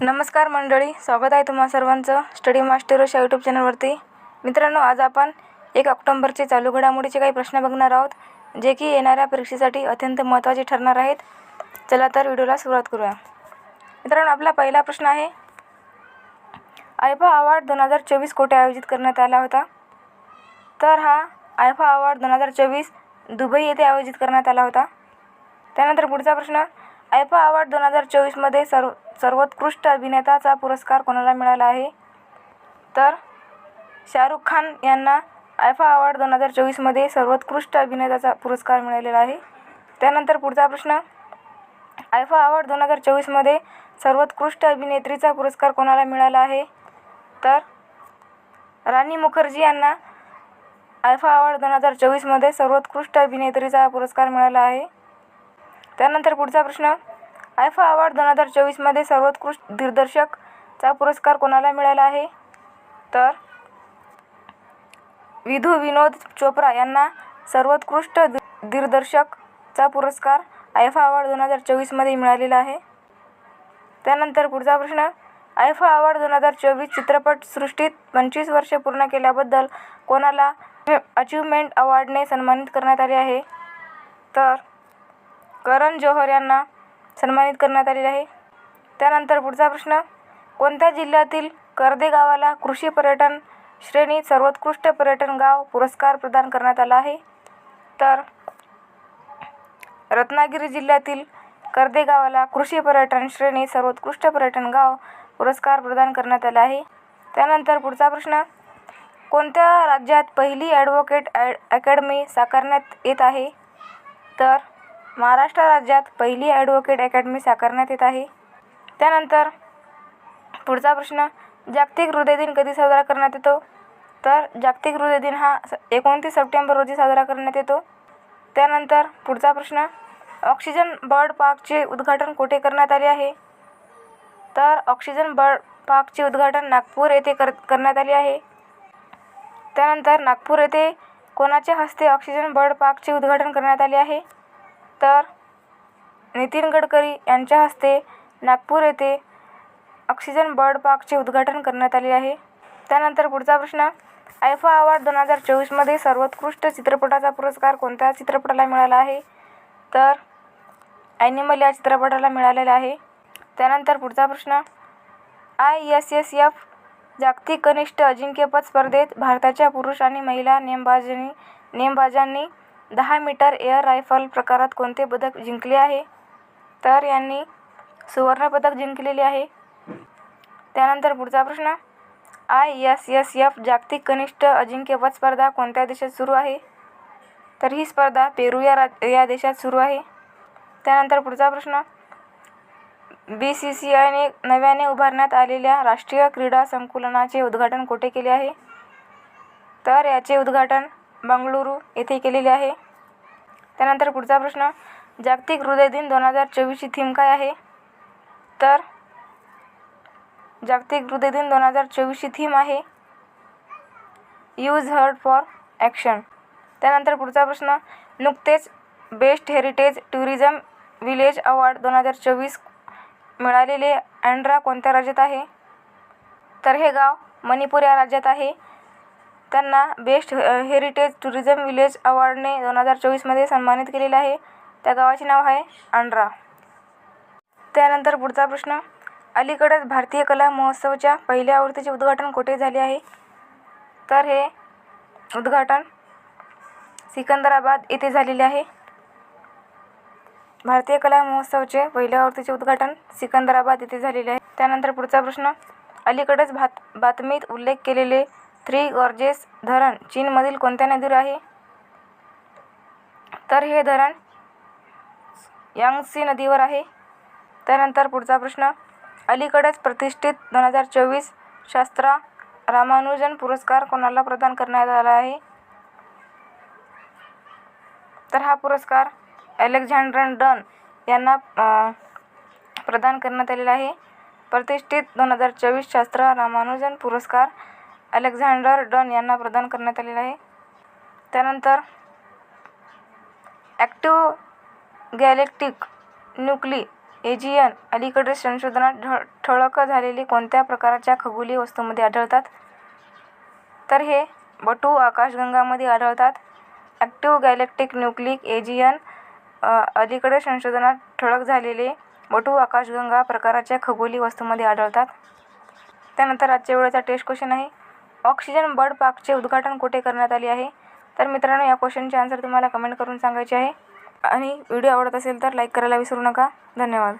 नमस्कार मंडळी स्वागत आहे तुम्हा सर्वांचं स्टडी मास्टर या यूट्यूब चॅनलवरती मित्रांनो आज आपण एक ऑक्टोंबरचे चालू घडामोडीचे काही प्रश्न बघणार आहोत जे की येणाऱ्या परीक्षेसाठी अत्यंत महत्त्वाचे ठरणार आहेत. चला तर व्हिडिओला सुरुवात करूया. मित्रांनो आपला पहिला प्रश्न आहे आयफा अवॉर्ड दोन हजार चोवीस कोठे आयोजित करण्यात आला होता? तर हा आयफा अवॉर्ड दोन हजार चोवीस दुबई येथे आयोजित करण्यात आला होता. त्यानंतर पुढचा प्रश्न आयफा अवॉर्ड दोन हजार चोवीसमध्ये सर्व सर्वोत्कृष्ट अभिनेताचा पुरस्कार कोणाला मिळाला आहे? तर शाहरुख खान यांना आयफा अवॉर्ड दोन हजार चोवीसमध्ये सर्वोत्कृष्ट अभिनेताचा पुरस्कार मिळालेला आहे. त्यानंतर पुढचा प्रश्न आयफा अवॉर्ड दोन हजार चोवीसमध्ये सर्वोत्कृष्ट अभिनेत्रीचा पुरस्कार कोणाला मिळाला आहे? तर राणी मुखर्जी यांना आयफा अवॉर्ड दोन हजार चोवीसमध्ये सर्वोत्कृष्ट अभिनेत्रीचा पुरस्कार मिळाला आहे. त्यानंतर पुढचा प्रश्न. आयफा अवॉर्ड दोन हजार चोवीसमध्ये सर्वोत्कृष्ट दिग्दर्शकचा पुरस्कार कोणाला मिळाला आहे? तर विधू विनोद चोप्रा यांना सर्वोत्कृष्ट दि दिग्दर्शकचा पुरस्कार आयफा अवॉर्ड दोन हजार चोवीसमध्ये मिळालेला आहे. त्यानंतर पुढचा प्रश्न. आयफा अवॉर्ड दोन हजार चोवीस चित्रपटसृष्टीत पंचवीस वर्षे पूर्ण केल्याबद्दल कोणाला अचिव्हमेंट अवॉर्डने सन्मानित करण्यात आले आहे? तर करण जोहर यांना सन्मानित करण्यात आलेले आहे. त्यानंतर पुढचा प्रश्न कोणत्या जिल्ह्यातील कर्दे गावाला कृषी पर्यटन श्रेणीत सर्वोत्कृष्ट पर्यटन गाव पुरस्कार प्रदान करण्यात आला आहे? तर रत्नागिरी जिल्ह्यातील कर्दे गावाला कृषी पर्यटन श्रेणीत सर्वोत्कृष्ट पर्यटन गाव पुरस्कार प्रदान करण्यात आला आहे. त्यानंतर पुढचा प्रश्न कोणत्या राज्यात पहिली ॲडव्होकेट ॲड अकॅडमी साकारण्यात येत आहे? तर महाराष्ट्र राज्यात पहिली ॲडव्होकेट अकॅडमी साकारण्यात येत आहे. त्यानंतर पुढचा प्रश्न जागतिक हृदय दिन कधी साजरा करण्यात येतो? तर जागतिक हृदय दिन हा स एकोणतीस सप्टेंबर रोजी साजरा करण्यात येतो. त्यानंतर पुढचा प्रश्न ऑक्सिजन बर्ड पार्कचे उद्घाटन कुठे करण्यात आले आहे? तर ऑक्सिजन बर्ड पार्कचे उद्घाटन नागपूर येथे कर करण्यात आले आहे. त्यानंतर नागपूर येथे कोणाच्या हस्ते ऑक्सिजन बर्ड पार्कचे उद्घाटन करण्यात आले आहे? तर नितीन गडकरी यांच्या हस्ते नागपूर येथे ऑक्सिजन बर्ड पार्कचे उद्घाटन करण्यात आले आहे. त्यानंतर पुढचा प्रश्न आयफा अवॉर्ड दोन हजार चोवीसमध्ये सर्वोत्कृष्ट चित्रपटाचा पुरस्कार कोणत्या चित्रपटाला मिळाला आहे? तर ॲनिमल या चित्रपटाला मिळालेला आहे. त्यानंतर पुढचा प्रश्न आय एस एस एफ जागतिक कनिष्ठ अजिंक्यपद स्पर्धेत भारताच्या पुरुष आणि महिला नेमबाजांनी नेमबाजांनी दहा मीटर एअर रायफल प्रकारात कोणते पदक जिंकले आहे? तर यांनी सुवर्णपदक जिंकलेले आहे. त्यानंतर पुढचा प्रश्न. आय एस एस एफ जागतिक कनिष्ठ अजिंक्यपद स्पर्धा कोणत्या देशात सुरू आहे? तर ही स्पर्धा पेरू या राज या देशात सुरू आहे. त्यानंतर पुढचा प्रश्न. बी सी सी आयने नव्याने उभारण्यात आलेल्या राष्ट्रीय क्रीडा संकुलनाचे उद्घाटन कोठे केले आहे? तर याचे उद्घाटन बंगळुरू येथे केलेली आहे. त्यानंतर पुढचा प्रश्न जागतिक हृदय दिन दोन हजार चोवीसची थीम काय आहे? तर जागतिक हृदय दिन दोन हजार चोवीसची थीम आहे यूज हर्ड फॉर ॲक्शन त्यानंतर पुढचा प्रश्न नुकतेच best heritage tourism village award दोन हजार चोवीस मिळालेले अँड्रा कोणत्या राज्यात आहे? तर हे गाव मणिपूर या राज्यात आहे. त्यांना बेस्ट हेरिटेज टुरिझम विलेज अवॉर्डने दोन हजार चोवीसमध्ये सन्मानित केलेलं आहे. त्या गावाचे नाव आहे आंड्रा त्यानंतर पुढचा प्रश्न. अलीकडेच भारतीय कला महोत्सवच्या पहिल्या आवृत्तीचे उद्घाटन कुठे झाले आहे? तर हे उद्घाटन सिकंदराबाद येथे झालेले आहे. भारतीय कला महोत्सवचे पहिल्या आवृत्तीचे उद्घाटन सिकंदराबाद येथे झालेले आहे. त्यानंतर पुढचा प्रश्न. अलीकडेच भात बातमीत उल्लेख केलेले थ्री गॉर्जेस धरण चीनमधील कोणत्या नदीवर आहे? तर हे धरण यांगसी नदीवर आहे. त्यानंतर पुढचा प्रश्न अलीकडेच प्रतिष्ठित दोन हजार चोवीस शास्त्रा रामानुजन पुरस्कार कोणाला प्रदान करण्यात आला आहे? तर हा पुरस्कार अलेक्झांड्रन डन यांना प्रदान करण्यात आलेला आहे. प्रतिष्ठित दोन हजार चोवीस शास्त्र रामानुजन पुरस्कार अलेक्झांडर डन यांना प्रदान करण्यात आलेला आहे. त्यानंतर ॲक्टिव गॅलेक्टिक न्यूक्ली एजियन अलीकडील संशोधनात ढ ठळक झालेले कोणत्या प्रकारच्या खगोलीय वस्तूमध्ये आढळतात? तर हे बटू आकाशगंगामध्ये आढळतात. ॲक्टिव गॅलेक्टिक न्यूक्लिक एजियन अलीकडे संशोधनात ठळक झालेले बटू आकाशगंगा प्रकाराच्या खगोली वस्तूमध्ये आढळतात. त्यानंतर आजच्या वेळेचा टेस्ट क्वेश्चन आहे. ऑक्सिजन बर्ड पार्कचे उद्घाटन कुठे करण्यात आले आहे? तर मित्रांनो या क्वेश्चनचे आन्सर तुम्हाला कमेंट करून सांगायचे आहे. आणि व्हिडिओ आवडत असेल तर लाईक करायला विसरू नका. धन्यवाद.